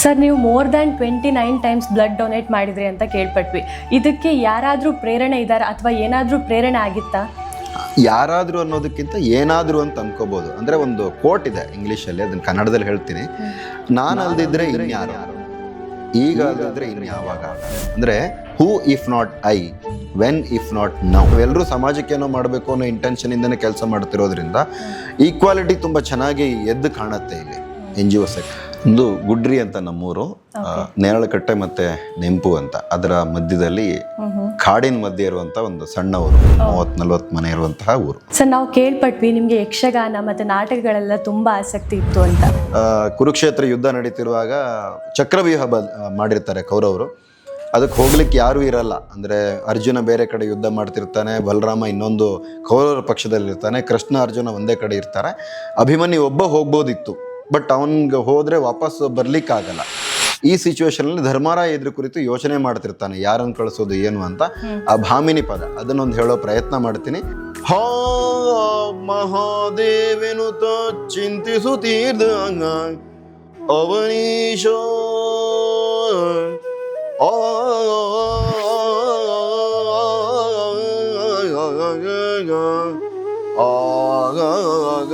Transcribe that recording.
Sir ನೀವು more than twenty nine times blood donate ಮಾಡಿದ್ರಿ ಅಂತ ಕೇಳ್ಪಟ್ವಿ. ಇದಕ್ಕೆ ಯಾರಾದರೂ ಪ್ರೇರಣೆ ಇದ್ದಾರೆ ಅಥವಾ ಏನಾದರೂ ಪ್ರೇರಣೆ ಆಗಿತ್ತಾ? ಯಾರಾದರೂ ಅನ್ನೋದಕ್ಕಿಂತ ಏನಾದರೂ ಅಂತ ಅನ್ಕೋಬಹುದು ಅಂದರೆ ಒಂದು ಕೋಟ್ ಇದೆ ಇಂಗ್ಲೀಷಲ್ಲಿ ಅದನ್ನು ಕನ್ನಡದಲ್ಲಿ ಹೇಳ್ತೀನಿ. ನಾನು ಅಲ್ದಿದ್ರೆ ಇನ್ಯಾರು? ಈಗ ಅಲ್ದಿದ್ರೆ ಇನ್ಯಾವಾಗ? ಅಂದರೆ who if not I when if not now ಎಲ್ಲರೂ ಸಮಾಜಕ್ಕೆ ಏನೋ ಮಾಡಬೇಕು ಅನ್ನೋ ಇಂಟೆನ್ಷನ್ ಇಂದನೇ ಕೆಲಸ ಮಾಡ್ತಿರೋದ್ರಿಂದ ಈಕ್ವಾಲಿಟಿ ತುಂಬ ಚೆನ್ನಾಗಿ ಎದ್ದು ಕಾಣುತ್ತೆ ಇಲ್ಲಿ. ಎನ್ ಜಿ ಒ ಒಂದು ಗುಡ್ರಿ ಅಂತ ನಮ್ಮೂರು ನೇರಳಕಟ್ಟೆ ಮತ್ತೆ ನೆಂಪು ಅಂತ. ಅದರ ಮಧ್ಯದಲ್ಲಿ ಕಾಡಿನ ಮಧ್ಯೆ ಇರುವಂತ ಒಂದು ಸಣ್ಣ ಊರು ಮೂವತ್ ನಲ್ವತ್ತು ಮನೆ ಇರುವಂತಹ ಊರು. ಸರ್ ನಾವು ಕೇಳ್ಪಟ್ವಿ ನಿಮಗೆ ಯಕ್ಷಗಾನ ಮತ್ತೆ ನಾಟಕಗಳೆಲ್ಲ ತುಂಬಾ ಆಸಕ್ತಿ ಇತ್ತು ಅಂತ. ಕುರುಕ್ಷೇತ್ರ ಯುದ್ಧ ನಡೀತಿರುವಾಗ ಚಕ್ರವ್ಯೂಹ ಮಾಡಿರ್ತಾರೆ ಕೌರವರು. ಅದಕ್ಕೆ ಹೋಗ್ಲಿಕ್ಕೆ ಯಾರೂ ಇರಲ್ಲ. ಅಂದ್ರೆ ಅರ್ಜುನ ಬೇರೆ ಕಡೆ ಯುದ್ಧ ಮಾಡ್ತಿರ್ತಾನೆ ಬಲರಾಮ ಇನ್ನೊಂದು ಕೌರವರ ಪಕ್ಷದಲ್ಲಿರ್ತಾನೆ ಕೃಷ್ಣ ಅರ್ಜುನ ಒಂದೇ ಕಡೆ ಇರ್ತಾರೆ. ಅಭಿಮನ್ಯು ಒಬ್ಬ ಹೋಗ್ಬೋದಿತ್ತು. ಬಟ್ ಅವನಿಗೆ ಹೋದರೆ ವಾಪಸ್ ಬರ್ಲಿಕ್ಕಾಗಲ್ಲ ಈ ಸಿಚುವೇಶನಲ್ಲಿ ಧರ್ಮರಾಯ ಇದ್ರ ಕುರಿತು ಯೋಚನೆ ಮಾಡ್ತಿರ್ತಾನೆ ಯಾರನ್ನು ಕಳಿಸೋದು ಏನು ಅಂತ ಆ ಭಾಮಿನಿ ಪದ ಅದನ್ನೊಂದು ಹೇಳೋ ಪ್ರಯತ್ನ ಮಾಡ್ತೀನಿ ಹೋ ಮಹಾದೇವೆನು ತ ಚಿಂತಿಸುತ್ತೀರ್ದಂಗ ಅವನೀಶೋ ಆ ಆಗ